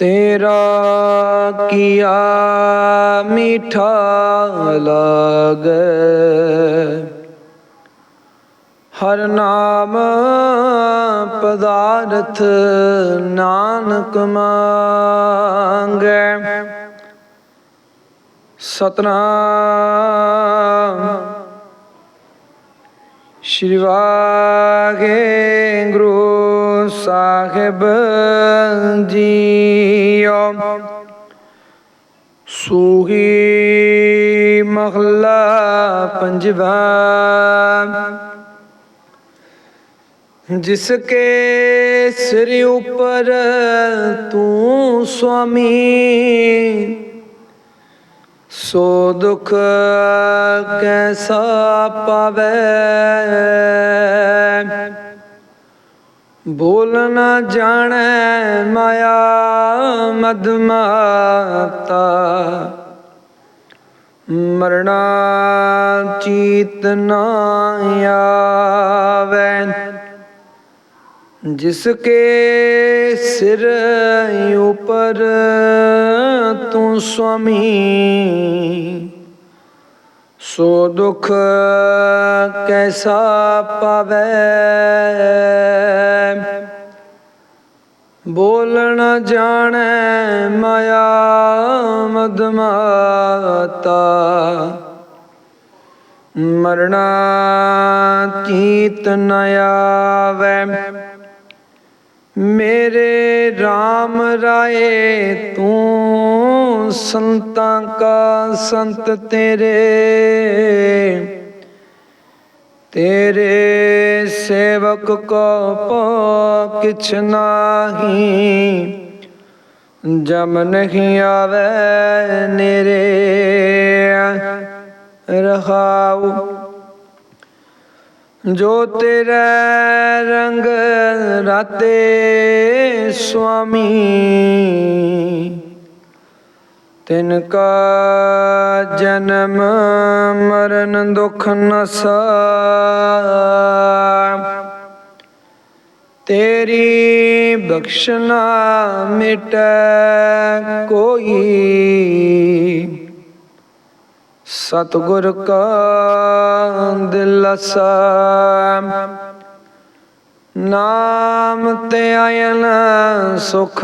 ਤੇਰਾ ਕੀਆ ਮਿਠਾ ਲਾਗੇ। ਹਰ ਨਾਮ ਪਦਾਰਥ ਨਾਨਕ ਮੰਗੈ। ਸਤਨਾਮ ਸ਼੍ਰੀ ਵਾਹਿਗੁਰੂ ਸਾਹਿਬ ਜੀਓ। ਸੂਹੀ ਮਹਲਾ ਪੰਜਵਾ ਜਿਸਕੇ ਸਿਰ ਉਪਰ ਤੂੰ ਸੁਆਮੀ। ਸੋ ਦੁਖ ਕੈਸਾ ਪਾਵੇ? ਬੋਲ ਨਾ ਜਾਣੈ ਮਾਇਆ ਮਦਮਾਤਾ। ਮਰਣਾ ਚੀਤ ਨਾ ਆਵੇ। ਜਿਸ ਕੇ ਸਿਰ ਉਪਰ ਤੂੰ ਸੁਆਮੀ ਸੋ ਦੁਖ ਕੈਸਾ ਪਾਵੇ? ਬੋਲਣ ਜਾਣੈ ਮਾਇਆ ਮਦਮਾਤਾ ਮਰਨਾ ਕੀਤ ਨ ਮੇਰੇ RAM ਰਾਏ ਤੂੰ ਸੰਤਾਂ ਕਾ ਸੰਤ ਤੇਰੇ ਤੇਰੇ ਸੇਵਕ ਕੋ ਪੋ ਕਿਛ ਨਾਹੀ ਜਮ ਨਹੀਂ ਆਵੇ ਨੇਰੇ ਰਹਾਉ ਜੋ ਤੇਰੇ ਰੰਗ ਰਾਤੇ ਸੁਆਮੀ, ਤਿਨ ਕਾ ਜਨਮ ਮਰਨ ਦੁਖ ਨਸਾ, ਤੇਰੀ ਬਖਸ਼ਨਾ ਮਿਟੈ ਕੋਈ। ਸਤਗੁਰ ਕਾ ਦਿਲਸਾ ਨਾਮ ਤੇ ਆਇਨ ਸੁਖ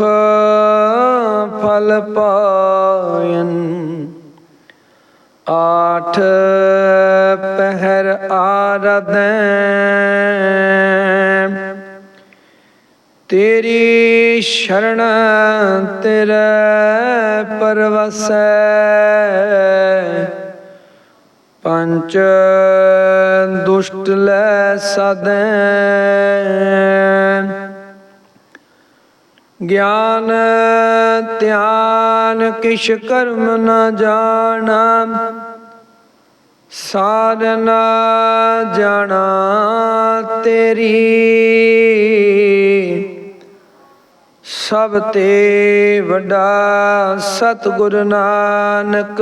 ਫਲ ਪਾਇਨ। ਆਠ ਪਹਿਰ ਆਰਦੈ ਤੇਰੀ ਸ਼ਰਣ ਤੇਰੇ ਪਰਵਸੈ। ਪੰਚ ਦੁਸ਼ਟ ਲੈ ਸਦੈ। ਗਿਆਨ ਧਿਆਨ ਕਿਛ ਕਰਮ ਨ ਜਾਣਾ ਸਾਧ ਨ ਜਾਣਾ ਤੇਰੀ। ਸਭ ਤੇ ਵੱਡਾ ਸਤਿਗੁਰ ਨਾਨਕ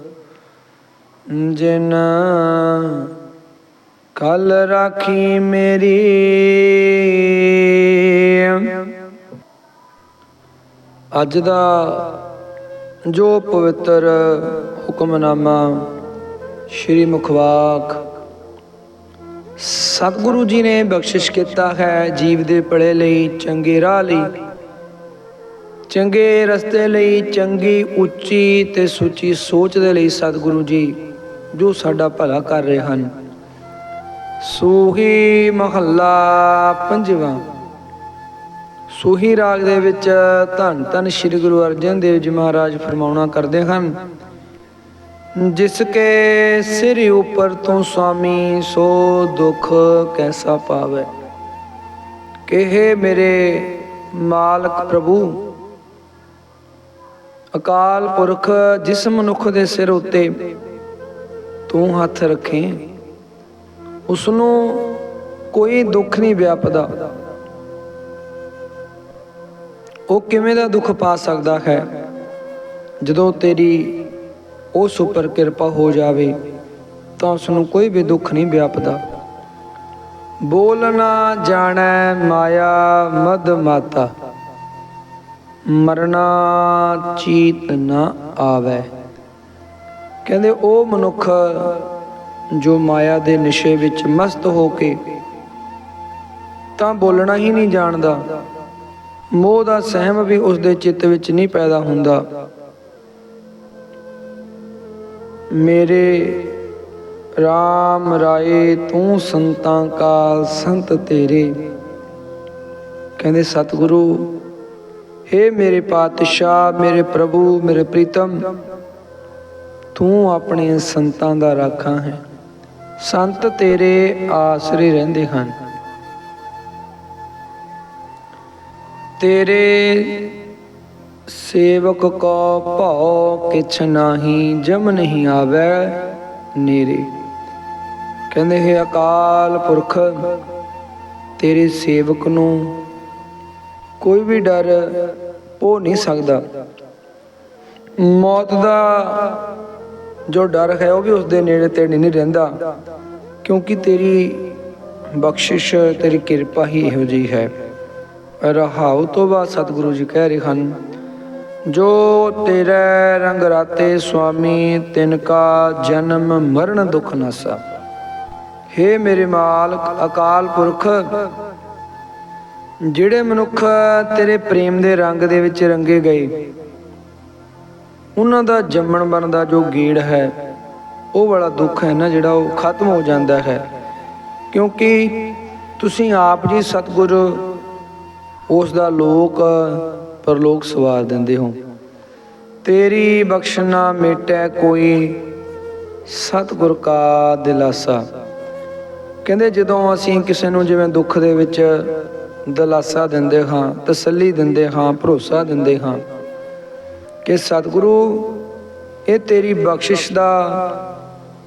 ਜਿਨ ਕਲ ਰਾਖੀ ਮੇਰੀ। ਅੱਜ ਦਾ ਜੋ ਪਵਿੱਤਰ ਹੁਕਮਨਾਮਾ ਸ਼੍ਰੀ ਮੁਖਵਾਕ, ਸਤਿਗੁਰੂ ਜੀ ਨੇ ਬਖਸ਼ਿਸ਼ ਕੀਤਾ ਹੈ ਜੀਵ ਦੇ ਭਲੇ ਲਈ, ਚੰਗੇ ਰਾਹ ਲਈ। ਚੰਗੇ ਰਸਤੇ ਲਈ, ਚੰਗੀ ਉੱਚੀ ਤੇ ਸੁੱਚੀ ਸੋਚ ਦੇ ਲਈ ਸਤਿਗੁਰੂ ਜੀ। ਜੋ ਸਾਡਾ ਭਲਾ ਕਰ ਰਹੇ ਹਨ। ਸੂਹੀ ਮਹੱਲਾ ਪੰਜਵਾਂ। ਸੂਹੀ ਰਾਗ ਦੇ ਵਿੱਚ ਧੰਨ ਧੰਨ ਸ੍ਰੀ ਗੁਰੂ ਅਰਜਨ ਦੇਵ ਜੀ ਮਹਾਰਾਜ ਫਰਮਾਉਣਾ ਕਰਦੇ ਹਨ, ਜਿਸ ਕੇ ਸਿਰ ਉਪਰ ਤੋਂ ਸੁਆਮੀ ਸੋ ਦੁਖ ਕੈਸਾ ਪਾਵੇ। ਕਿਹੇ ਮੇਰੇ ਮਾਲਕ ਪ੍ਰਭੂ, ਅਕਾਲ ਪੁਰਖ ਜਿਸ ਮਨੁੱਖ ਦੇ ਸਿਰ ਉੱਤੇ ਤੂੰ ਹੱਥ ਰੱਖੇ ਉਸ ਨੂੰ ਕੋਈ ਦੁੱਖ ਨਹੀਂ ਵਿਆਪਦਾ। ਉਹ ਕਿਵੇਂ ਦਾ ਦੁੱਖ ਪਾ ਸਕਦਾ ਹੈ? ਜਦੋਂ ਤੇਰੀ ਉਸ ਉੱਪਰ ਕਿਰਪਾ ਹੋ ਜਾਵੇ, ਤਾਂ ਉਸ ਨੂੰ ਕੋਈ ਵੀ ਦੁੱਖ ਨਹੀਂ ਵਿਆਪਦਾ। ਬੋਲਣਾ ਜਾਣੈ ਮਾਇਆ ਮਦ ਮਾਤਾ, ਮਰਨਾ ਚੀਤ ਨਾ ਆਵੇ। ਕਹਿੰਦੇ ਉਹ ਮਨੁੱਖ ਜੋ ਮਾਇਆ ਦੇ ਨਿਸ਼ੇ ਵਿੱਚ ਮਸਤ ਹੋ ਕੇ ਤਾਂ ਬੋਲਣਾ ਹੀ ਨਹੀਂ ਜਾਣਦਾ, ਮੋਹ ਦਾ ਸਹਿਮ ਵੀ ਉਸ ਦੇ ਚਿੱਤ ਵਿੱਚ ਨਹੀਂ ਪੈਦਾ ਹੁੰਦਾ। ਮੇਰੇ RAM ਰਾਏ, ਤੂੰ ਸੰਤਾਂ ਕਾ ਸੰਤ ਤੇਰੇ। ਕਹਿੰਦੇ, ਸਤਿਗੁਰੂ हे ਮੇਰੇ ਪਾਤਸ਼ਾਹ, ਮੇਰੇ ਪ੍ਰਭੂ, ਮੇਰੇ ਪ੍ਰੀਤਮ ਤੂੰ ਆਪਣੇ ਸੰਤਾਂ ਦਾ ਰਾਖਾ ਹੈ। ਸੰਤ ਤੇਰੇ ਆਸਰੇ ਰਹਿੰਦੇ ਹਨ। ਤੇਰੇ ਸੇਵਕ ਕੋ ਭਉ ਕਿਛ ਨਾਹੀ, ਜਮ ਨਹੀਂ ਆਵੇ ਨੇਰੇ। ਕਹਿੰਦੇ, ਹੈ ਅਕਾਲ ਪੁਰਖ, ਤੇਰੇ ਸੇਵਕ ਨੂੰ ਕੋਈ ਵੀ ਡਰ ਹੋ ਨਹੀਂ ਸਕਦਾ। ਮੌਤ ਦਾ ਜੋ ਡਰ ਹੈ ਉਹ ਵੀ ਉਸ ਦੇ ਨੇੜੇ ਤੇੜੇ ਨਹੀਂ ਰਹਿੰਦਾ। ਕਿਉਂਕਿ ਤੇਰੀ ਬਖਸ਼ਿਸ਼, ਤੇਰੀ ਕਿਰਪਾ ਹੀ ਇਹੋ ਜਿਹੀ ਹੈ। ਰਹਾਉ ਤੋਂ ਬਾਅਦ ਸਤਿਗੁਰੂ ਜੀ ਕਹਿ ਰਹੇ ਹਨ, ਜੋ ਤੇਰੇ ਰੰਗ ਰਾਤੇ ਸੁਆਮੀ, ਤਿਨ ਕਾ ਜਨਮ ਮਰਨ ਦੁਖ ਨਾਸਾ हे ਮੇਰੇ ਮਾਲਕ, ਅਕਾਲ ਪੁਰਖ, ਜਿਹੜੇ ਮਨੁੱਖ ਤੇਰੇ ਪ੍ਰੇਮ ਦੇ ਰੰਗ ਦੇ ਵਿੱਚ ਰੰਗੇ ਗਏ ਉਹਨਾਂ ਦਾ ਜੰਮਣ ਮਰਨ ਦਾ ਜੋ ਗੇੜ ਹੈ, ਉਹ ਵਾਲਾ ਦੁੱਖ ਹੈ ਨਾ ਜਿਹੜਾ ਉਹ ਖਤਮ ਹੋ ਜਾਂਦਾ ਹੈ। ਕਿਉਂਕਿ ਤੁਸੀਂ ਆਪ ਜੀ ਸਤਿਗੁਰ, ਉਸ ਦਾ ਲੋਕ, ਪਰਲੋਕ ਸਵਾਰ ਦਿੰਦੇ ਹੋ। ਤੇਰੀ ਬਖਸ਼ਨਾ ਮੇਟੈ ਕੋਈ ਸਤਿਗੁਰ ਕਾ ਦਿਲਾਸਾ। ਕਹਿੰਦੇ ਜਦੋਂ ਅਸੀਂ ਕਿਸੇ ਨੂੰ ਜਿਵੇਂ ਦੁੱਖ ਦੇ ਵਿੱਚ ਦਿਲਾਸਾ ਦਿੰਦੇ ਹਾਂ, ਤਸੱਲੀ ਦਿੰਦੇ ਹਾਂ, ਭਰੋਸਾ ਦਿੰਦੇ ਹਾਂ ਕਿ ਸਤਿਗੁਰੂ, ਇਹ ਤੇਰੀ ਬਖਸ਼ਿਸ਼ ਦਾ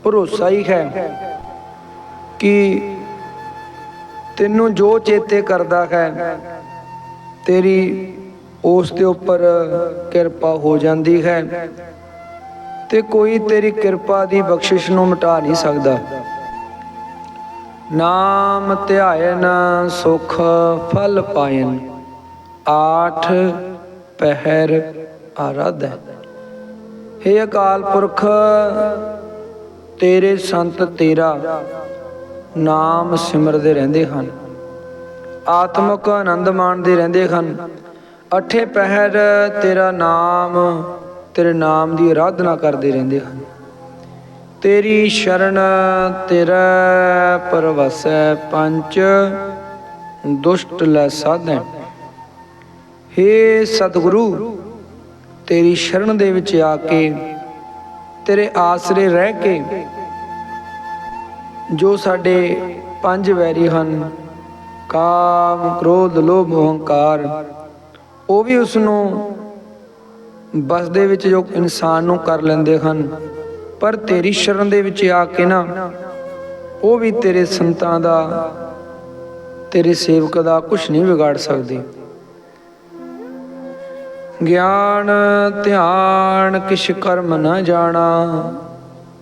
ਭਰੋਸਾ ਹੀ ਹੈ ਕਿ ਤੈਨੂੰ ਜੋ ਚੇਤੇ ਕਰਦਾ ਹੈ, ਤੇਰੀ ਉਸ ਦੇ ਉੱਪਰ ਕਿਰਪਾ ਹੋ ਜਾਂਦੀ ਹੈ ਤੇ ਕੋਈ ਤੇਰੀ ਕਿਰਪਾ ਦੀ ਬਖਸ਼ਿਸ਼ ਨੂੰ ਮਿਟਾ ਨਹੀਂ ਸਕਦਾ। ਨਾਮ ਧਿਆਇਨ ਸੁਖ ਫਲ ਪਾਇਨ, ਆਠ ਪਹਿਰ ਆਰਾਧ ਹੈ। ਹੇ ਅਕਾਲ ਪੁਰਖ, ਤੇਰੇ ਸੰਤ ਤੇਰਾ ਨਾਮ ਸਿਮਰਦੇ ਰਹਿੰਦੇ ਹਨ। ਆਤਮਕ ਆਨੰਦ ਮਾਣਦੇ ਰਹਿੰਦੇ ਹਨ। ਅਠੇ ਪਹਿਰ ਤੇਰਾ ਨਾਮ, ਤੇਰੇ ਨਾਮ ਦੀ ਆਰਾਧਨਾ ਕਰਦੇ ਰਹਿੰਦੇ ਹਨ। ਤੇਰੀ ਸ਼ਰਨ ਤੇਰਾ ਪਰਵਸੈ ਪੰਚ ਦੁਸ਼ਟ ਲੈ ਸਾਧੈ ਹੇ ਸਤਿਗੁਰੂ ਤੇਰੀ ਸ਼ਰਨ ਦੇ ਵਿੱਚ ਆ ਕੇ, ਤੇਰੇ ਆਸਰੇ ਰਹਿ ਕੇ ਜੋ ਸਾਡੇ ਪੰਜ ਵੈਰੀ ਹਨ, ਕਾਮ, ਕ੍ਰੋਧ, ਲੋਭ ਹੰਕਾਰ ਉਹ ਵੀ ਉਸ ਨੂੰ ਬਸ ਦੇ ਵਿੱਚ ਜੋ ਇਨਸਾਨ ਨੂੰ ਕਰ ਲੈਂਦੇ ਹਨ, ਪਰ ਤੇਰੀ ਸ਼ਰਨ ਦੇ ਵਿੱਚ ਆ ਕੇ ਨਾ, ਉਹ ਵੀ ਤੇਰੇ ਸੰਤਾਂ ਦਾ, ਤੇਰੇ ਸੇਵਕ ਦਾ ਕੁਝ ਨਹੀਂ ਵਿਗਾੜ ਸਕਦੇ। ਗਿਆਨ, ਧਿਆਨ ਕਿਛ ਕਰਮ ਨਾ ਜਾਣਾ,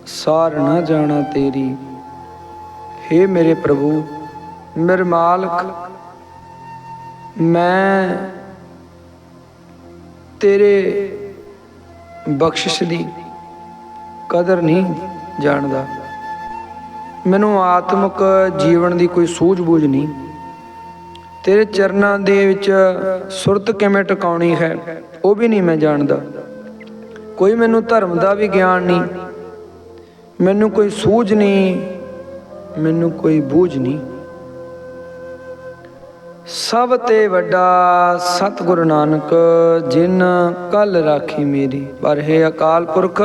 ਸਾਰ ਨਾ ਜਾਣਾ ਤੇਰੀ। हे ਮੇਰੇ ਪ੍ਰਭੂ, ਮੇਰੇ ਮਾਲਕ, ਮੈਂ ਤੇਰੇ ਬਖਸ਼ਿਸ਼ ਦੀ ਕਦਰ ਨਹੀਂ ਜਾਣਦਾ। ਮੈਨੂੰ ਆਤਮਿਕ ਜੀਵਨ ਦੀ ਕੋਈ ਸੂਝ-ਬੂਝ ਨਹੀਂ। ਤੇਰੇ ਚਰਨਾਂ ਦੇ ਵਿੱਚ ਸੁਰਤ ਕਿਵੇਂ ਟਿਕਾਉਣੀ ਹੈ, ਉਹ ਵੀ ਨਹੀਂ ਮੈਂ ਜਾਣਦਾ। ਕੋਈ ਮੈਨੂੰ ਧਰਮ ਦਾ ਵੀ ਗਿਆਨ ਨਹੀਂ, ਮੈਨੂੰ ਕੋਈ ਸੂਝ ਨਹੀਂ, ਮੈਨੂੰ ਕੋਈ ਬੂਝ ਨਹੀਂ। ਸਭ ਤੇ ਵੱਡਾ ਸਤਿਗੁਰੂ ਨਾਨਕ, ਜਿਨ ਕਲ ਰਾਖੀ ਮੇਰੀ, ਪਰ ਹੈ ਅਕਾਲ ਪੁਰਖ